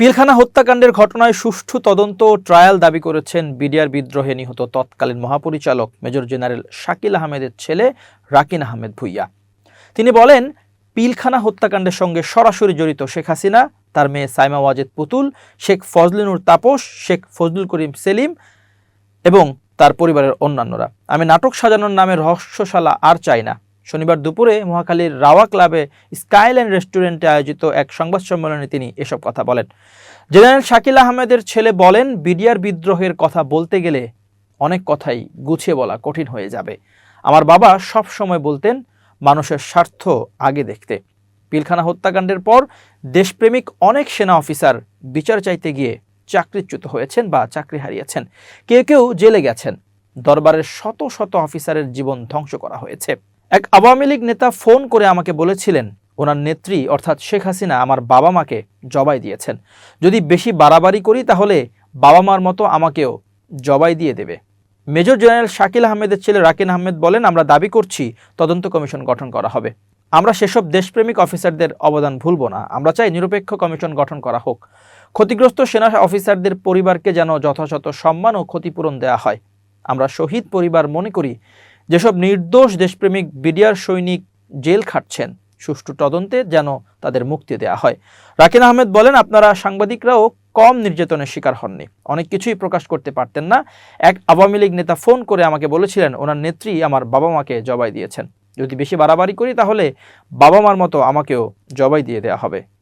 পিলখানা হত্যাকাণ্ডের ঘটনায় সুষ্ঠু তদন্ত ও ট্রায়াল দাবি করেছেন বিডিআর বিদ্রোহে নিহত তৎকালীন মহাপরিচালক মেজর জেনারেল শাকিল আহমেদের ছেলে রাকিন আহমেদ ভুইয়া। তিনি বলেন, পিলখানা হত্যাকাণ্ডের সঙ্গে সরাসরি জড়িত শেখ হাসিনা, তার মেয়ে সাইমা ওয়াজেদ পুতুল, শেখ ফজলিনুর তাপস, শেখ ফজলুল করিম সেলিম এবং তার পরিবারের অন্যান্যরা। আমি নাটক সাজানোর নামে রহস্যশালা আর চাই না। শনিবার দুপুরে মহাখালীর রাওয়া ক্লাবে স্কাইল্যান্ড রেস্টুরেন্টে আয়োজিত এক সংবাদ সম্মেলনে তিনি এসব কথা বলেন। জেনারেল শাকিল আহমেদের ছেলে বলেন, বিডিআর বিদ্রোহের কথা বলতে গেলে অনেক কথাই গুছিয়ে বলা কঠিন হয়ে যাবে। আমার বাবা সব সময় বলতেন, মানুষের স্বার্থ আগে দেখতে। পিলখানা হত্যাকাণ্ডের পর দেশপ্রেমিক অনেক সেনা অফিসার বিচার চাইতে গিয়ে চাকরিচ্যুত হয়েছেন বা চাকরি হারিয়েছেন। কেউ কেউ জেলে গেছেন। দরবারের শত শত অফিসারের জীবন ধ্বংস করা হয়েছে। এক আওয়ামী লীগ নেতা ফোন করে আমাকে বলেছিলেন, ওনার নেত্রী, অর্থাৎ শেখ হাসিনা, আমার বাবা মাকে জবাই দিয়েছেন। যদি বেশি বাড়াবাড়ি করি তাহলে বাবা মার মতো আমাকেও জবাই দিয়ে দেবে। মেজর জেনারেল শাকিল আহমেদের ছেলে রাকিন আহমেদ বলেন, আমরা দাবি করছি, তদন্ত কমিশন গঠন করা হবে। আমরা সেসব দেশপ্রেমিক অফিসারদের অবদান ভুলব না। আমরা চাই নিরপেক্ষ কমিশন গঠন করা হোক। ক্ষতিগ্রস্ত সেনা অফিসারদের পরিবারকে যেন যথাযথ সম্মান ও ক্ষতিপূরণ দেওয়া হয়। আমরা শহীদ পরিবার মনে করি যেসব নির্দোষ দেশপ্রেমিক বিডিআর সৈনিক জেল খাটছেন, সুষ্ঠু তদন্তে যেন তাদের মুক্তি দেওয়া হয়। রাকিন আহমেদ বলেন, আপনারা সাংবাদিকরাও কম নির্যাতনের শিকার হননি। অনেক কিছুই প্রকাশ করতে পারতেন না। এক আওয়ামী লীগ নেতা ফোন করে আমাকে বলেছিলেন, ওনার নেত্রী আমার বাবা মাকে জবাই দিয়েছেন। যদি বেশি বাড়াবাড়ি করি তাহলে বাবা মার মতো আমাকেও জবাই দিয়ে দেওয়া হবে।